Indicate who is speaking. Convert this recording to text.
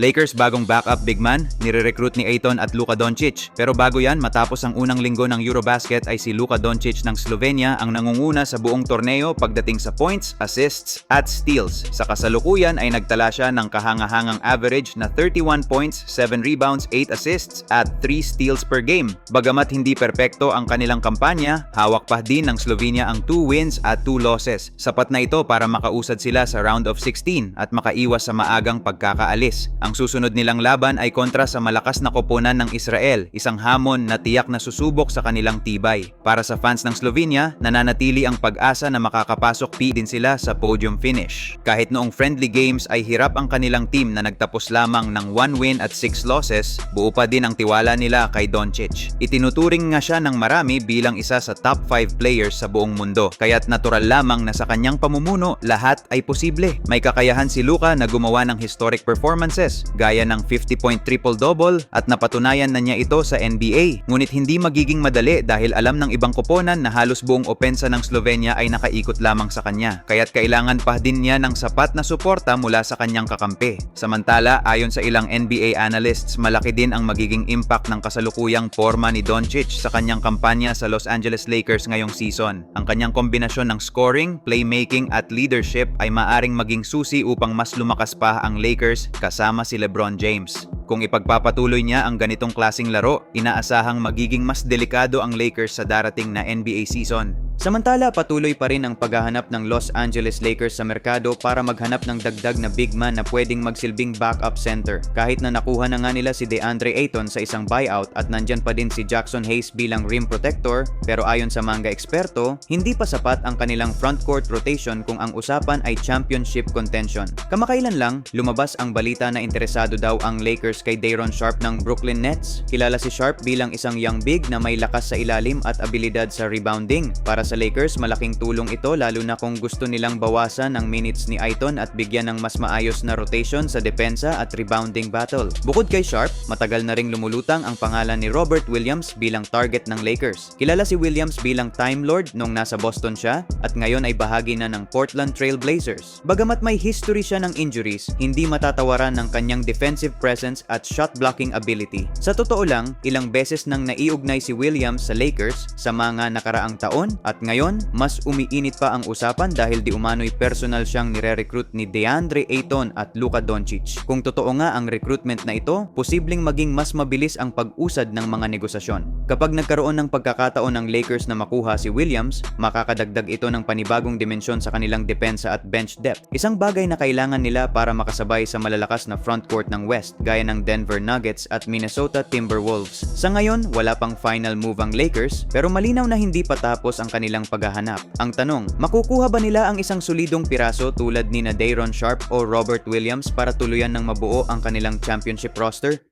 Speaker 1: Lakers bagong backup big man, nire-recruit ni Aiton at Luka Doncic. Pero bago yan, matapos ang unang linggo ng Eurobasket ay si Luka Doncic ng Slovenia ang nangunguna sa buong torneo pagdating sa points, assists at steals. Sa kasalukuyan ay nagtala siya ng kahangahangang average na 31 points, 7 rebounds, 8 assists at 3 steals per game. Bagamat hindi perpekto ang kanilang kampanya, hawak pa din ng Slovenia ang 2 wins at 2 losses. Sapat na ito para makausad sila sa round of 16 at makaiwas sa maagang pagkakaalis. Ang susunod nilang laban ay kontra sa malakas na koponan ng Israel, isang hamon na tiyak na susubok sa kanilang tibay. Para sa fans ng Slovenia, nananatili ang pag-asa na makakapasok P din sila sa podium finish. Kahit noong friendly games ay hirap ang kanilang team na nagtapos lamang ng 1 win at 6 losses, buo pa din ang tiwala nila kay Doncic. Itinuturing nga siya ng marami bilang isa sa top 5 players sa buong mundo, kaya't natural lamang na sa kanyang pamumuno lahat ay posible. May kakayahan si Luka na gumawa ng historic performances, gaya ng 50-point triple-double at napatunayan na niya ito sa NBA. Ngunit hindi magiging madali dahil alam ng ibang koponan na halos buong opensa ng Slovenia ay nakaikot lamang sa kanya. Kaya't kailangan pa din niya ng sapat na suporta mula sa kanyang kakampi. Samantala, ayon sa ilang NBA analysts, malaki din ang magiging impact ng kasalukuyang forma ni Doncic sa kanyang kampanya sa Los Angeles Lakers ngayong season. Ang kanyang kombinasyon ng scoring, playmaking at leadership ay maaring maging susi upang mas lumakas pa ang Lakers kasama si LeBron James. Kung ipagpapatuloy niya ang ganitong klasing laro, inaasahang magiging mas delikado ang Lakers sa darating na NBA season. Samantala, patuloy pa rin ang paghahanap ng Los Angeles Lakers sa merkado para maghanap ng dagdag na big man na pwedeng magsilbing backup center. Kahit na nakuha na nga nila si DeAndre Ayton sa isang buyout at nandyan pa din si Jackson Hayes bilang rim protector, pero ayon sa manga eksperto, hindi pa sapat ang kanilang frontcourt rotation kung ang usapan ay championship contention. Kamakailan lang, lumabas ang balita na interesado daw ang Lakers kay Dayron Sharp ng Brooklyn Nets. Kilala si Sharp bilang isang young big na may lakas sa ilalim at abilidad sa rebounding. Para sa Lakers, malaking tulong ito lalo na kung gusto nilang bawasan ang minutes ni Aiton at bigyan ng mas maayos na rotation sa depensa at rebounding battle. Bukod kay Sharp, matagal na ring lumulutang ang pangalan ni Robert Williams bilang target ng Lakers. Kilala si Williams bilang Time Lord nung nasa Boston siya at ngayon ay bahagi na ng Portland Trail Blazers. Bagamat may history siya ng injuries, hindi matatawaran ng kanyang defensive presence at shot blocking ability. Sa totoo lang, ilang beses nang naiugnay si Williams sa Lakers sa mga nakaraang taon at ngayon, mas umiinit pa ang usapan dahil di umano'y personal siyang nire-recruit ni DeAndre Ayton at Luka Doncic. Kung totoo nga ang recruitment na ito, posibleng maging mas mabilis ang pag-usad ng mga negosasyon. Kapag nagkaroon ng pagkakataon ng Lakers na makuha si Williams, makakadagdag ito ng panibagong dimensyon sa kanilang depensa at bench depth. Isang bagay na kailangan nila para makasabay sa malalakas na frontcourt ng West gaya ng Denver Nuggets at Minnesota Timberwolves. Sa ngayon, wala pang final move ang Lakers pero malinaw na hindi pa tapos ang kanilang paghahanap. Ang tanong, makukuha ba nila ang isang solidong piraso tulad ni na Dayron Sharp o Robert Williams para tuluyan ng mabuo ang kanilang championship roster?